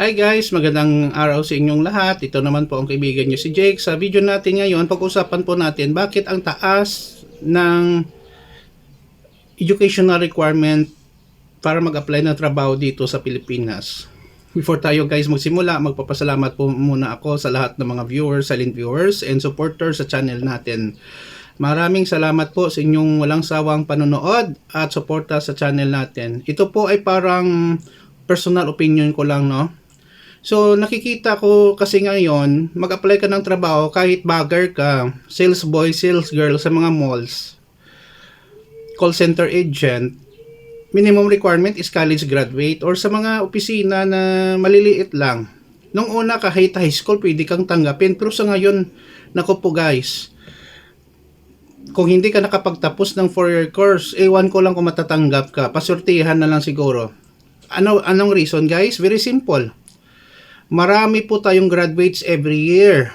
Hi guys, magandang araw sa inyong lahat. Ito naman po ang kaibigan nyo si Jake. Sa video natin ngayon, pag-usapan po natin bakit ang taas ng educational requirement para mag-apply ng trabaho dito sa Pilipinas. Before tayo guys magsimula, magpapasalamat po muna ako sa lahat ng mga viewers, silent viewers, and supporters sa channel natin. Maraming salamat po sa inyong walang sawang panonood at suporta sa channel natin. Ito po ay parang personal opinion ko lang, no? So, nakikita ko kasi ngayon, mag-apply ka ng trabaho kahit bagger ka, sales boy, sales girl sa mga malls, call center agent, minimum requirement is college graduate or sa mga opisina na maliliit lang. Nung una kahit high school pwede kang tanggapin pero sa ngayon, nako po guys, kung hindi ka nakapagtapos ng 4-year course, ewan ko lang kung matatanggap ka. Pasortihan na lang siguro. Ano anong reason guys? Very simple. Marami po tayong graduates every year.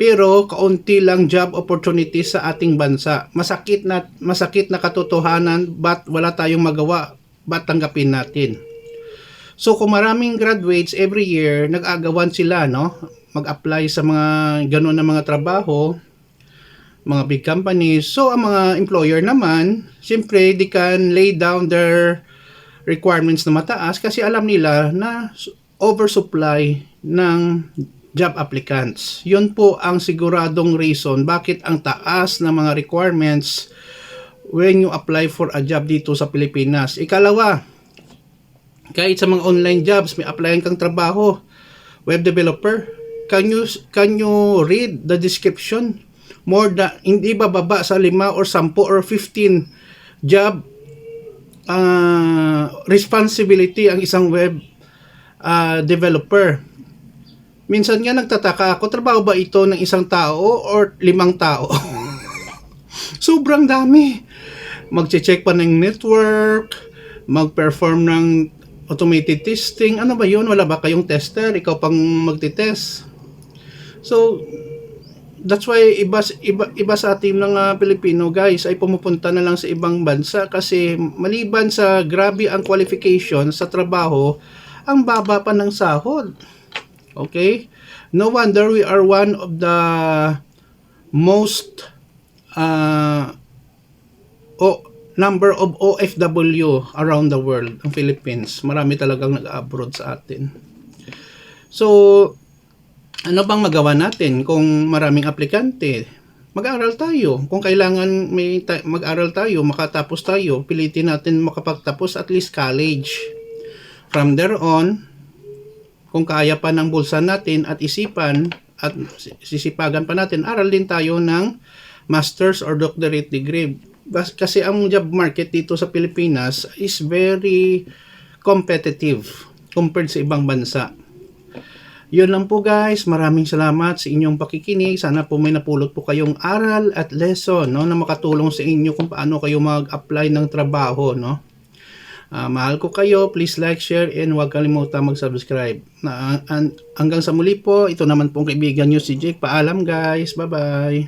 Pero kaunti lang job opportunities sa ating bansa. Masakit na masakit na katotohanan but wala tayong magawa. Ba't tanggapin natin? So kung maraming graduates every year, nag-agawan sila no, mag-apply sa mga ganun na mga trabaho, mga big companies. So ang mga employer naman, siyempre they can lay down their requirements na mataas kasi alam nila na oversupply ng job applicants. Yun po ang siguradong reason bakit ang taas ng mga requirements when you apply for a job dito sa Pilipinas. Ikalawa, kahit sa mga online jobs, may applyan kang trabaho, web developer, can you, can you read the description? More than, hindi bababa sa 5 or 10 or 15 job uh, responsibility ang isang web uh, developer. Minsan nga nagtataka ako, trabaho ba ito ng isang tao or limang tao? Sobrang dami. Magche-check pa ng network, mag-perform ng automated testing. Ano ba yun? Wala ba kayong tester? Ikaw pang magte-test. So, that's why iba, iba, iba sa team ng uh, Pilipino guys ay pumupunta na lang sa ibang bansa kasi maliban sa grabe ang qualification sa trabaho, ang baba pa ng sahod. Okay? No wonder we are one of the most uh, o, number of OFW around the world, ang Philippines. Marami talagang nag-abroad sa atin. So, ano bang magawa natin kung maraming aplikante? Mag-aral tayo. Kung kailangan may ta- mag-aral tayo, makatapos tayo, pilitin natin makapagtapos at least college. From there on, kung kaya pa ng bulsa natin at isipan at sisipagan pa natin, aral din tayo ng master's or doctorate degree. Kasi ang job market dito sa Pilipinas is very competitive compared sa ibang bansa. Yun lang po guys. Maraming salamat sa inyong pakikinig. Sana po may napulot po kayong aral at lesson no, na makatulong sa inyo kung paano kayo mag-apply ng trabaho. No? Ah, mahal ko kayo. Please like, share, and huwag kalimutan mag-subscribe. Na, an- hanggang sa muli po, ito naman pong kaibigan nyo si Jake. Paalam guys. Bye-bye.